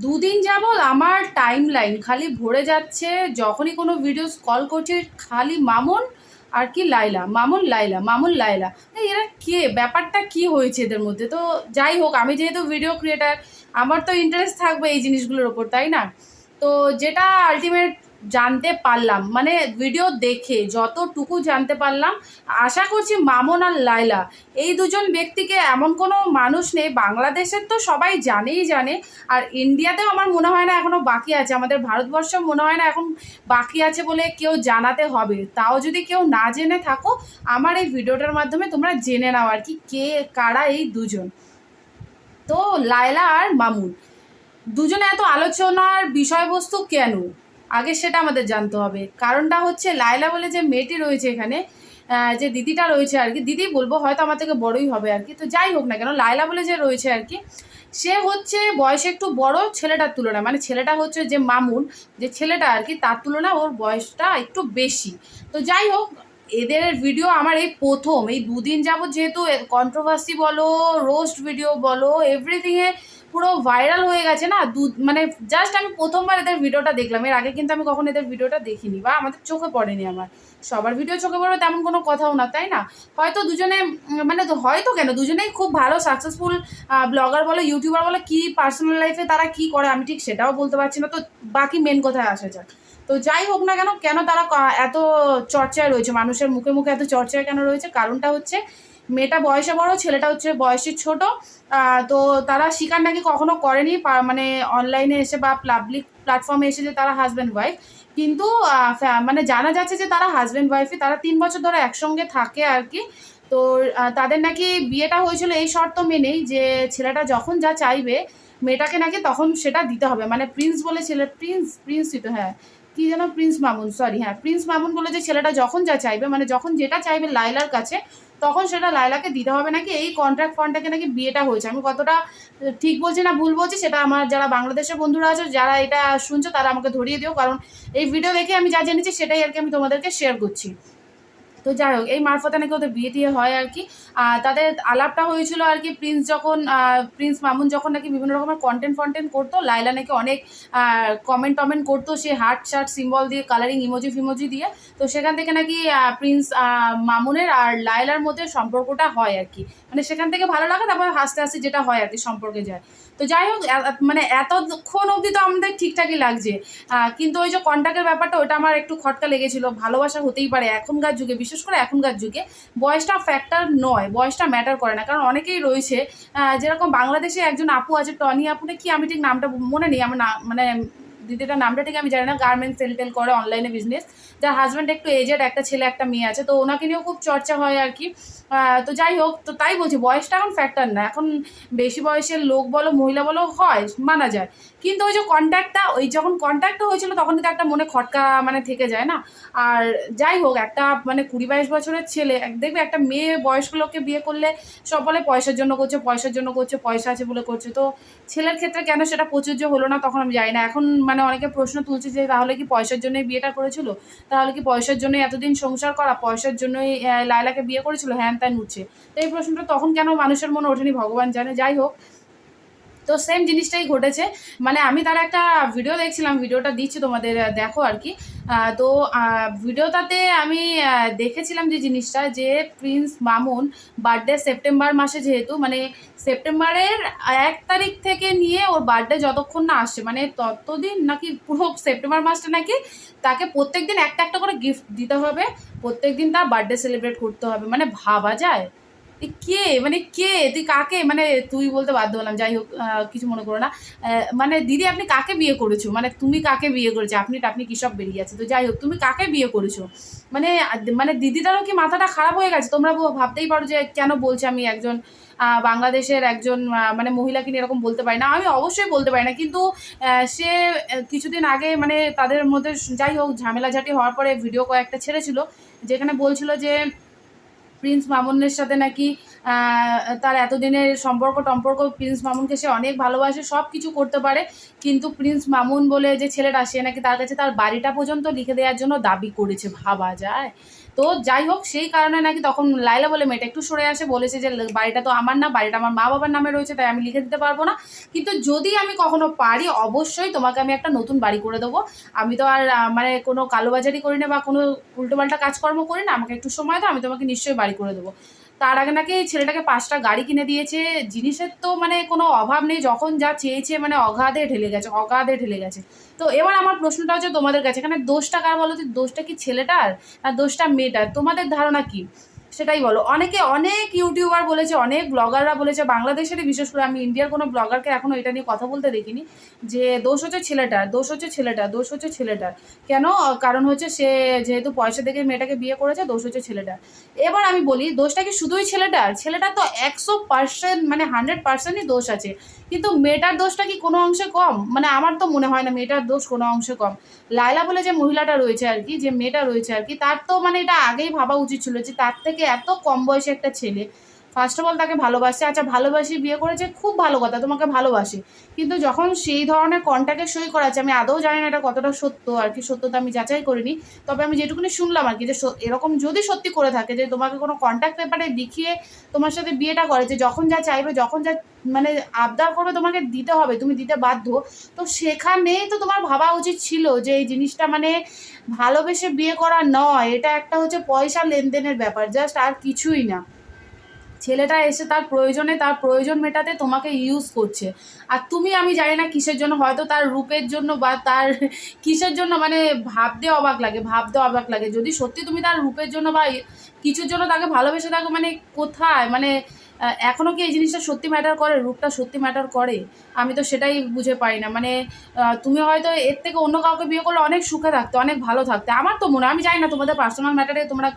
দুদিন যাবৎ আমার টাইম লাইন খালি ভরে যাচ্ছে, যখনই কোনো ভিডিও কল করছে খালি মামুন আর কি লাইলা মামুন লাইলা মামুন লাইলা এরা কে? ব্যাপারটা কি হয়েছে এদের মধ্যে? তো যাই হোক, আমি যেহেতু ভিডিও ক্রিয়েটার আমার তো ইন্টারেস্ট থাকবে এই জিনিসগুলোর ওপর, তাই না? তো যেটা আলটিমেট জানতে পারলাম মানে ভিডিও দেখে যতটুকু জানতে পারলাম, আশা করছি মামুন আর লাইলা এই দুজন ব্যক্তিকে এমন কোনো মানুষ নেই, বাংলাদেশের তো সবাই জানেই জানে, আর ইন্ডিয়াতেও আমার মনে হয় না এখনও বাকি আছে, আমাদের ভারতবর্ষ মনে হয় না এখন বাকি আছে বলে কেউ জানাতে হবে, তাও যদি কেউ না জেনে থাকো, আমার এই ভিডিওটার মাধ্যমে তোমরা জেনে নাও আর কি, কে, কারা এই দুজন। তো লায়লা আর মামুন, দুজনে এত আলোচনার বিষয়বস্তু কেন? আগে সেটা আমাদের জানতে হবে। কারণটা হচ্ছে লায়লা বলে যে মেয়েটি রয়েছে এখানে যে দিদিটা রয়েছে আর কি, দিদি বলব হয়তো আমার থেকে বড়ই হবে আর কি। তো যাই হোক না কেন, লায়লা বলে যে রয়েছে আর কি, সে হচ্ছে বয়সে একটু বড় ছেলেটার তুলনায় মানে ছেলেটা হচ্ছে যে মামুন, যে ছেলেটা আর কি, তার তুলনায় ওর বয়সটা একটু বেশি। তো যাই হোক, এদের ভিডিও আমার এই প্রথম, এই দুদিন যাবত যেহেতু কন্ট্রোভার্সি বলো রোস্ট ভিডিও বলো এভরিথিংয়ে পুরো ভাইরাল হয়ে গেছে না? দু মানে জাস্ট আমি প্রথমবার এদের ভিডিওটা দেখলাম। এর আগে কিন্তু আমি কখনো এদের ভিডিওটা দেখিনি বা আমাদের চোখে পড়েনি আমার। সবার ভিডিও চোখে পড়বে তেমন কোনো কথাও না, তাই না? হয়তো দুজনে মানে হয়তো কেন? দুজনেই খুব ভালো সাকসেসফুল ব্লগার বলো ইউটিউবার বলো, কি পার্সোনাল লাইফে তারা কি করে, আমি ঠিক সেটাও বলতে পারছি না। তো বাকি মেন কথায় আসা যাক। তো যাই হোক না কেন কেন তারা এত চর্চায় রয়েছে? মানুষের মুখে মুখে এত চর্চায় কেন রয়েছে? কারণটা হচ্ছে মেয়েটা বয়সে বড়, ছেলেটা হচ্ছে বয়সে ছোট। তো তারা স্বীকার নাকি কখনো করেনি মানে অনলাইনে এসে বা পাবলিক প্ল্যাটফর্মে এসে যে তারা হাজব্যান্ড ওয়াইফ কিন্তু মানে জানা যাচ্ছে যে তারা হাজব্যান্ড ওয়াইফই তারা তিন বছর ধরে একসঙ্গে থাকে আর কি তো তাদের নাকি বিয়েটা হয়েছিল এই শর্ত মেনেই যে ছেলেটা যখন যা চাইবে, মেয়েটাকে নাকি তখন সেটা দিতে হবে। মানে প্রিন্স বলে ছেলে প্রিন্স প্রিন্স তো হ্যাঁ। কি যেন প্রিন্স মামুন সরি হ্যাঁ। প্রিন্স মামুন বলে যে ছেলেটা যখন যা চাইবে মানে যখন যেটা চাইবে লাইলার কাছে তখন সেটা লাইলাকে দিতে হবে নাকি? এই কন্ট্রাক্ট ফান্ডটাকে নাকি বিয়েটা হয়েছে। আমি কতটা ঠিক বলছি না ভুল বলছি সেটা আমার যারা বাংলাদেশের বন্ধুরা আছে, যারা এটা শুনছো তারা আমাকে ধরিয়ে দিও। কারণ এই ভিডিও দেখে আমি যা জেনেছি সেটাই আর কি আমি তোমাদেরকে শেয়ার করছি। তো যাই হোক, এই মারফতে নাকি ওদের বিয়ে টিয়ে হয় আর কি। তাদের আলাপটা হয়েছিল আর কি, প্রিন্স যখন প্রিন্স মামুন যখন নাকি বিভিন্ন রকমের কন্টেন্ট ফন্টেন্ট করতো লাইলা নাকি অনেক কমেন্ট টমেন্ট করতো সে হার্ট শার্ট সিম্বল দিয়ে কালারিং ইমোজি ফিমোজি দিয়ে। তো সেখান থেকে নাকি প্রিন্স মামুনের আর লাইলার মধ্যে সম্পর্কটা হয় আর কি। মানে সেখান থেকে ভালো লাগে, তারপর হাসতে হাসতে যেটা হয় আর কি, সম্পর্কে যায়। তো যাই হোক মানে এতক্ষণ অবধি তো আমাদের ঠিকঠাকই লাগছে। কিন্তু ওই যে কন্ট্যাক্টের ব্যাপারটা, ওটা আমার একটু খটকা লেগেছিলো। ভালোবাসা হতেই পারে এখনকার যুগে, বিশেষ করে এখনকার যুগে। বয়সটা ফ্যাক্টর নয়, বয়সটা ম্যাটার করে না। কারণ অনেকেই রয়েছে যেরকম বাংলাদেশে একজন আপু আছে, টনি আপুটা কি আমি ঠিক নামটা মনে নেই, আমার মানে দিদিটার নামটা ঠিক আমি জানি না গার্মেন্টস সেল টেল করে অনলাইনে বিজনেস যার হাজব্যান্ড একটু এজেড একটা ছেলে, একটা মেয়ে আছে, তো ওনাকে নিয়েও খুব চর্চা হয় আর কি। তো যাই হোক, তো তাই বলছি, বয়সটা এখন ফ্যাক্টর না। এখন বেশি বয়সের লোক বলো, মহিলা বলো, হয়, মানা যায়। কিন্তু ওই যে কন্ট্যাক্টটা ওই যখন কন্ট্যাক্টটা হয়েছিল তখন কিন্তু একটা মনে খটকা মানে থেকে যায় না। আর যাই হোক, একটা মানে কুড়ি বাইশ বছরের ছেলে দেখবে একটা মেয়ে বয়স্ক লোককে বিয়ে করলে সব বলে পয়সার জন্য করছে, পয়সার জন্য করছে, পয়সা আছে বলে করছে। তো ছেলের ক্ষেত্রে কেন সেটা প্রযোজ্য হলো না তখন আমি জানি না। এখন মানে অনেকে প্রশ্ন তুলছে যে তাহলে কি পয়সার জন্যই বিয়েটা করেছিল? তাহলে কি পয়সার জন্য এতদিন সংসার করা? পয়সার জন্যই লায়লাকে বিয়ে করেছিল? হ্যান ত্যান উঠছে। তো এই প্রশ্নটা তখন কেন মানুষের মনে ওঠেনি? ভগবান জানে। যাই হোক, তো সেম জিনিসটাই ঘটেছে। মানে আমি তার একটা ভিডিও দেখছিলাম ভিডিওটা দিচ্ছি তোমাদের, দেখো আর কি। তো ভিডিওটাতে আমি দেখেছিলাম যে জিনিসটা, যে প্রিন্স মামুন বার্থডে সেপ্টেম্বর মাসে যেহেতু মানে সেপ্টেম্বরের এক তারিখ থেকে নিয়ে ওর বার্থডে যতক্ষণ না আসছে মানে ততদিন নাকি পুরো সেপ্টেম্বর মাসটা নাকি তাকে প্রত্যেক দিন একটা একটা করে গিফট দিতে হবে প্রত্যেক দিন তার বার্থডে সেলিব্রেট করতে হবে মানে ভাবা যায়। কে? মানে কে? তুই কাকে? মানে তুই বলতে বাধ্য হলাম, যাই হোক কিছু মনে করো না। মানে দিদি, আপনি কাকে বিয়ে করেছ? মানে তুমি কাকে বিয়ে করেছ? আপনি আপনি কি সব বেরিয়ে আছে তো যাই হোক, তুমি কাকে বিয়ে করেছ? মানে মানে দিদিটারও কি মাথাটা খারাপ হয়ে গেছে? তোমরা ভাবতেই পারো যে কেন বলছি আমি একজন বাংলাদেশের একজন মানে মহিলাকে নিয়ে এরকম বলতে পারি না। আমি অবশ্যই বলতে পারি না, কিন্তু সে কিছুদিন আগে মানে তাদের মধ্যে যাই হোক, ঝামেলাঝাটি হওয়ার পরে ভিডিও কয়েকটা ছেড়েছিল, যেখানে বলছিল যে প্রিন্স মামুনের সাথে নাকি তার এতদিনের সম্পর্ক টম্পর্ক, প্রিন্স মামুনকে সে অনেক ভালোবাসে সব কিছু করতে পারে। কিন্তু প্রিন্স মামুন বলে যে ছেলেটা, সে নাকি তার কাছে তার বাড়িটা পর্যন্ত লিখে দেওয়ার জন্য দাবি করেছে। ভাবা যায়। তো যাই হোক, সেই কারণে নাকি তখন লাইলা বলে মেয়েটা একটু সরে আসে, বলেছে যে বাড়িটা তো আমার না, বাড়িটা আমার মা বাবার নামে রয়েছে, তাই আমি লিখে দিতে পারব না। কিন্তু যদি আমি কখনো পারি, অবশ্যই তোমাকে আমি একটা নতুন বাড়ি করে দেবো। আমি তো আর মানে কোনো কালোবাজারি করি না বা কোনো উল্টোপাল্টা কাজকর্ম করি না, আমাকে একটু সময় দাও, আমি তোমাকে নিশ্চয়ই বাড়ি করে দেবো। তার আগে নাকি ছেলেটাকে পাঁচটা গাড়ি কিনে দিয়েছে। জিনিসের তো মানে কোনো অভাব নেই, যখন যা চেয়েছে মানে অগাধে ঢেলে গেছে, অগাধে ঢেলে গেছে। তো এবার আমার প্রশ্নটা হচ্ছে তোমাদের কাছে, এখানে দোষটা কার বলো তো? দোষটা কি ছেলেটার? আর দোষটা মেয়েটার? তোমাদের ধারণা কি? সেটাই বলো। অনেকে অনেক ইউটিউবার বলেছে, অনেক ব্লগাররা বলেছে, বাংলাদেশেরই বিশেষ করে আমি ইন্ডিয়ার কোনো ব্লগারকে এখনও এটা নিয়ে কথা বলতে দেখিনি, যে দোষ হচ্ছে ছেলেটার দোষ হচ্ছে ছেলেটার দোষ হচ্ছে ছেলেটার কেন? কারণ হচ্ছে সে যেহেতু পয়সা দেখে মেয়েটাকে বিয়ে করেছে, দোষ হচ্ছে ছেলেটার এবার আমি বলি, দোষটা কি শুধুই ছেলেটার ছেলেটার তো একশো পার্সেন্ট মানে হান্ড্রেড পার্সেন্টই দোষ আছে। কিন্তু মেয়েটার দোষটা কি কোনো অংশে কম? মানে আমার তো মনে হয় না মেয়েটার দোষ কোনো অংশে কম। লায়লা বলে যে মহিলাটা রয়েছে আর কি, যে মেয়েটা রয়েছে আর কি, তার তো মানে এটা আগেই ভাবা উচিত ছিল যে তার থেকে এত কম বয়সে একটা ছেলে ফার্স্ট অফ অল তাকে ভালোবাসে। আচ্ছা ভালোবাসি, বিয়ে করেছে, খুব ভালো কথা, তোমাকে ভালোবাসে। কিন্তু যখন সেই ধরনের কন্ট্যাক্টে সই করাচ্ছে, আমি আদৌ জানি না এটা কতটা সত্য, আর কি সত্যতা আমি যাচাই করিনি। তবে আমি যেটুকুনি শুনলাম আর কি, যে এরকম যদি সত্যি করে থাকে, যে তোমাকে কোনো কন্ট্যাক্ট পেপারে দেখিয়ে তোমার সাথে বিয়েটা করেছে যখন যা চাইবে, যখন যা মানে আবদার করবে তোমাকে দিতে হবে, তুমি দিতে বাধ্য, তো সেখানেই তো তোমার ভাবা উচিত ছিল যে এই জিনিসটা মানে ভালোবেসে বিয়ে করা নয়। এটা একটা হচ্ছে পয়সা লেনদেনের ব্যাপার জাস্ট আর কিছুই না। ছেলেটা এসে তার প্রয়োজনে তার প্রয়োজন মেটাতে তোমাকে ইউজ করছে। আর তুমি আমি জানি না কিসের জন্য হয়তো তার রূপের জন্য বা তার কিসের জন্য মানে ভাবতে অবাক লাগে ভাবতে অবাক লাগে। যদি সত্যি তুমি তার রূপের জন্য বা কিছুর জন্য তাকে ভালোবেসে থাকো মানে কোথায়? মানে আহ, এখনও কি এই জিনিসটা সত্যি ম্যাটার করে? রূপটা সত্যি ম্যাটার করে? আমি তো সেটাই বুঝে পাই না। মানে তুমি হয়তো এর থেকে অন্য কাউকে বিয়ে করলে অনেক সুখে থাকতে অনেক ভালো থাকতে। আমার তো মনে আমি জানি না তোমাদের পার্সোনাল ম্যাটারে তোমরা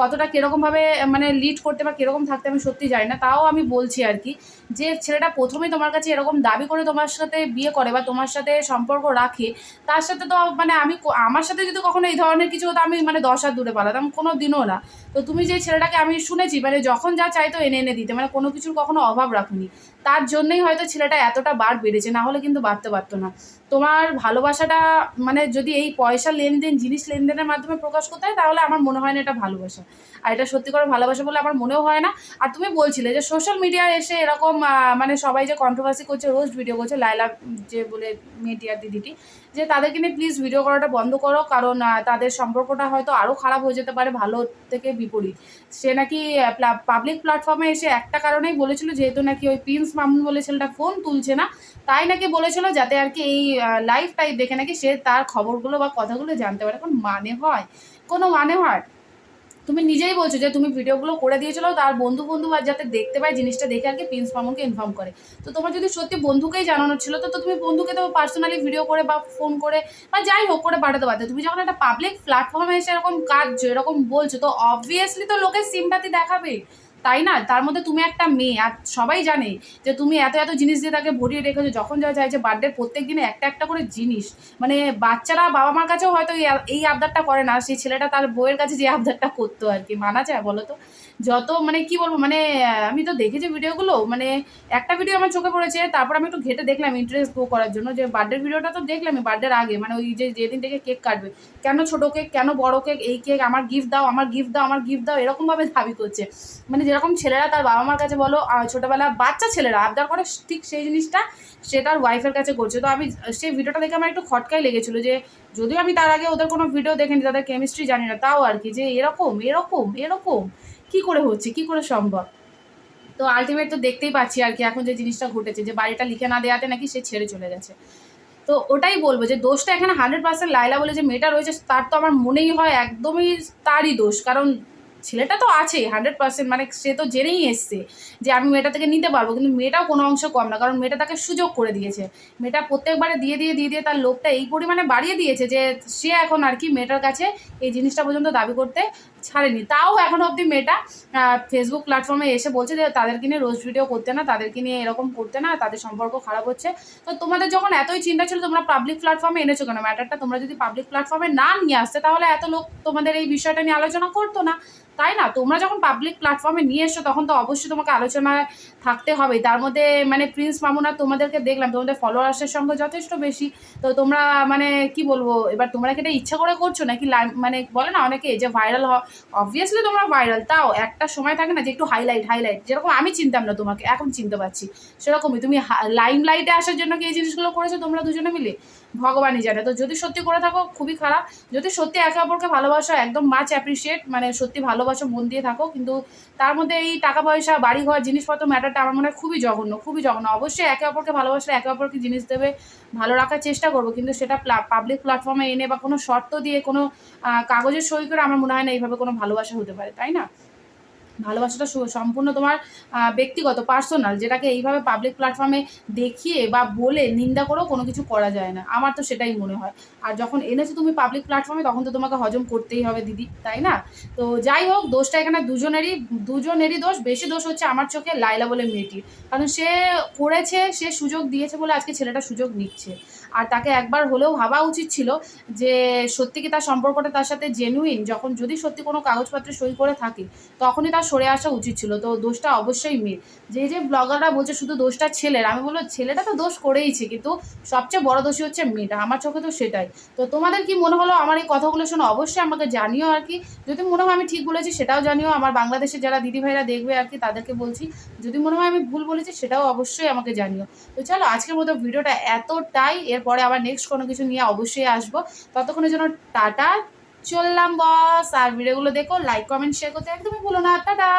কতটা কীরকমভাবে মানে লিড করতে বা কীরকম থাকতে আমি সত্যি জানি না। তাও আমি বলছি আর কি যে, ছেলেটা প্রথমেই তোমার কাছে এরকম দাবি করে তোমার সাথে বিয়ে করে বা তোমার সাথে সম্পর্ক রাখে, তার সাথে তো মানে আমি আমার সাথে যদি কখনো এই ধরনের কিছু হতো, আমি মানে দশ হাত দূরে পালাতাম কোনো দিনও না। তো তুমি যে ছেলেটাকে আমি শুনেছি মানে যখন যা চাইতো এনে এনে দিতে মানে কোনো কিছুর কখনো অভাব রাখুনি। তার জন্যই হয়তো ছেলেটা এতটা বার বেড়েছে, না হলে কিন্তু বাড়তে পারতো না। তোমার ভালোবাসাটা মানে যদি এই পয়সা লেনদেন, জিনিস লেনদেনের মাধ্যমে প্রকাশ করতে হয়, তাহলে আমার মনে হয় না এটা ভালোবাসা। আর এটা সত্যি করে ভালোবাসা বলে আমার মনেও হয় না। আর তুমি বলছিলে যে সোশ্যাল মিডিয়ায় এসে এরকম মানে সবাই যে কন্ট্রোভার্সি করছে, রোজ ভিডিও করছে লাইলা যে বলে মেয়েটিয়ার দিদিটি, যে তাদেরকে নিয়ে প্লিজ ভিডিও করাটা বন্ধ করো। কারণ তাদের সম্পর্কটা হয়তো আরও খারাপ হয়ে যেতে পারে, ভালো থেকে বিপরীত সে নাকি পাবলিক প্ল্যাটফর্মে এসে একটা কারণেই বলেছিল যেহেতু নাকি ওই প্রিন্স মামুন বলে ছেলেটা ফোন তুলছে না, তাই নাকি বলেছিল যাতে আর কি এই লাইফটাই দেখে নাকি সে তার খবরগুলো বা কথাগুলো জানতে পারে। এখন মানে হয়? কোনো মানে হয়? তুমি নিজেই বলছো যে তুমি ভিডিওগুলো করে দিয়েছিলো, তার বন্ধু বন্ধু আর যাতে দেখতে পায় জিনিসটা দেখে আর কি প্রিন্স মামুনকে ইনফর্ম করে। তো তোমার যদি সত্যি বন্ধুকেই জানানোর ছিল, তো তুমি বন্ধুকে তো পার্সোনালি ভিডিও করে বা ফোন করে বা যাই হোক করে পাঠাতে পারতে তুমি যখন একটা পাবলিক প্ল্যাটফর্মে এসে এরকম কাজ, এরকম বলছো, তো অবভিয়াসলি তো লোকের সিম্পাতি দেখাবে তাই না? তার মধ্যে তুমি একটা মেয়ে, আর সবাই জানে যে তুমি এত এত জিনিস দিয়ে তাকে ভরিয়ে রেখেছো, যখন যা চাইছে বার্থডে প্রত্যেক দিনে একটা একটা করে জিনিস। মানে বাচ্চারা বাবা মার কাছেও হয়তো এই আবদারটা করে না, সেই ছেলেটা তার বইয়ের কাছে যে আবদারটা করতো আর কি। মানা যায় বলো তো? যত মানে কি বলব মানে আমি তো দেখেছি ভিডিওগুলো মানে একটা ভিডিও আমার চোখে পড়েছে, তারপর আমি একটু ঘেটে দেখলাম ইন্টারেস্ট গো করার জন্য যে বার্থডের ভিডিওটা তো দেখলামই বার্থডের আগে মানে ওই যে যেদিন থেকে কেক কাটবে। কেন ছোটো কেক কেন বড় কেক এই কেক আমার গিফট দাও, আমার গিফট দাও, আমার গিফট দাও, এরকমভাবে দাবি করছে। মানে যেরকম ছেলেরা তার বাবা মার কাছে বলো ছোটোবেলা বাচ্চা ছেলেরা, আবদার করে ঠিক সেই জিনিসটা সে তার ওয়াইফের কাছে করছে। তো আমি সেই ভিডিওটা দেখে আমার একটু খটকাই লেগেছিলো যে, যদিও আমি তার আগে ওদের কোনো ভিডিও দেখিনি, তাদের কেমিস্ট্রি জানি না, তাও আর কি, যে এরকম এরকম এরকম, কি করে হচ্ছে, কি করে সম্ভব? তো আলটিমেট তো দেখতেই পাচ্ছি আর কি, এখন যে জিনিসটা ঘটেছে, যে বাড়িটা লিখে না দেওয়াতে নাকি সে ছেড়ে চলে গেছে। তো ওটাই বলব যে, দোষটা এখানে হান্ড্রেড পার্সেন্ট লাইলা বলে যে মেয়েটা রয়েছে, তার তো আমার মনেই হয় একদমই তারই দোষ, কারণ ছেলেটা তো আছেই হান্ড্রেড পার্সেন্ট মানে সে তো জেনেই এসছে যে আমি মেয়েটা থেকে নিতে পারব, কিন্তু মেয়েটাও কোনো অংশ কম না, কারণ মেয়েটা তাকে সুযোগ করে দিয়েছে। মেয়েটা প্রত্যেকবারে দিয়ে দিয়ে দিয়ে দিয়ে তার লোকটা এই পরিমাণে বাড়িয়ে দিয়েছে যে সে এখন আর কি মেয়েটার কাছে এই জিনিসটা পর্যন্ত দাবি করতে ছাড়েনি। তাও এখন অবধি মেয়েটা ফেসবুক প্ল্যাটফর্মে এসে বলছে যে তাদেরকে নিয়ে রোজ ভিডিও করতে না, তাদেরকে নিয়ে এরকম করতে না, তাদের সম্পর্ক খারাপ হচ্ছে। তো তোমাদের যখন এতই চিন্তা ছিল, তোমরা পাবলিক প্ল্যাটফর্মে এনেছো কেন? ম্যাটারটা তোমরা যদি পাবলিক প্ল্যাটফর্মে না নিয়ে আসতে, তাহলে এত লোক তোমাদের এই বিষয়টা নিয়ে আলোচনা করতো না। তাই না? তোমরা যখন পাবলিক প্ল্যাটফর্মে নিয়ে এসো তখন তো অবশ্যই তোমাকে আলোচনায় থাকতে হবে। তার মধ্যে মানে প্রিন্স মামুনা, তোমাদেরকে দেখলাম, তোমাদের ফলোয়ার্সের সঙ্গে যথেষ্ট বেশি। তো তোমরা মানে কি বলব, এবার তোমরা কি এটা ইচ্ছা করে করছ? নাকি মানে বলে না অনেকে যে ভাইরাল হ অবভিয়াসলি তোমরা ভাইরাল তাও একটা সময় থাকে না যে একটু হাইলাইট হাইলাইট যেরকম আমি চিনতাম না তোমাকে, এখন চিনতে পারছি। সেরকমই তুমি লাইম লাইটে আসার জন্য কি এই জিনিসগুলো করেছ? তোমরা দুজনে মিলে? ভগবানই জানে। তো যদি সত্যি করে থাকো, খুবই খারাপ। যদি সত্যি একে অপরকে ভালোবাসো, একদম মাছ অ্যাপ্রিসিয়েট মানে সত্যি ভালোবাসো, মন দিয়ে থাকো। কিন্তু তার মধ্যে এই টাকা পয়সা বাড়ি ঘর জিনিসপত্র ম্যাটারটা আমার মনে হয় খুবই জঘন্য খুবই জঘন্য। অবশ্যই একে অপরকে ভালোবাসলে একে অপরকে জিনিস দেবে, ভালো রাখার চেষ্টা করব। কিন্তু সেটা পাবলিক প্ল্যাটফর্মে এনে বা কোনো শর্ত দিয়ে, কোনো কাগজের সই করে আমার মনে হয় না এইভাবে কোনো ভালোবাসা হতে পারে, তাই না? ভালোবাসাটা সম্পূর্ণ তোমার ব্যক্তিগত পার্সোনাল যেটাকে এইভাবে পাবলিক প্ল্যাটফর্মে দেখিয়ে বা বলে নিন্দা করেও কোনো কিছু করা যায় না। আমার তো সেটাই মনে হয়। আর যখন এনেছো তুমি পাবলিক প্ল্যাটফর্মে তখন তো তোমাকে হজম করতেই হবে দিদি, তাই না? তো যাই হোক, দোষটা এখানে দুজনেরই দুজনেরই দোষ। বেশি দোষ হচ্ছে আমার চোখে লাইলা বলে মেয়েটির। কারণ সে করেছে, সে সুযোগ দিয়েছে বলে আজকে ছেলেটা সুযোগ নিচ্ছে। আর তাকে একবার হলেও ভাবা উচিত ছিল যে, সত্যি কি তার সম্পর্কটা তার সাথে জেনুইন যখন যদি সত্যি কোনো কাগজপত্রে সই করে থাকে, তখনই তার সরে আসা উচিত ছিল, তো দোষটা অবশ্যই মেয়ের যে যে ব্লগাররা বলছে শুধু দোষটা ছেলের, আমি বলব ছেলেটা তো দোষ করেইছে, কিন্তু সবচেয়ে বড় দোষী হচ্ছে মেয়েটা আমার চোখে তো সেটাই। তো তোমাদের কি মনে হলো আমার এই কথাগুলো শুনে অবশ্যই আমাকে জানিও আর কি। যদি মনে হয় আমি ঠিক বলেছি সেটাও জানিও, আমার বাংলাদেশে যারা দিদিভাইরা দেখবে আর কি, তাদেরকে বলছি। যদি মনে হয় আমি ভুল বলেছি সেটাও অবশ্যই আমাকে জানিও। তো চলো, আজকের মতো ভিডিওটা এতটাই, এরপরে আবার নেক্সট কোনো কিছু নিয়ে অবশ্যই আসব। ততক্ষণের জন্য টাটা চললাম বস আর ভিডিওগুলো দেখো লাইক কমেন্ট শেয়ার করতে একদমই ভুলো না। টাটা!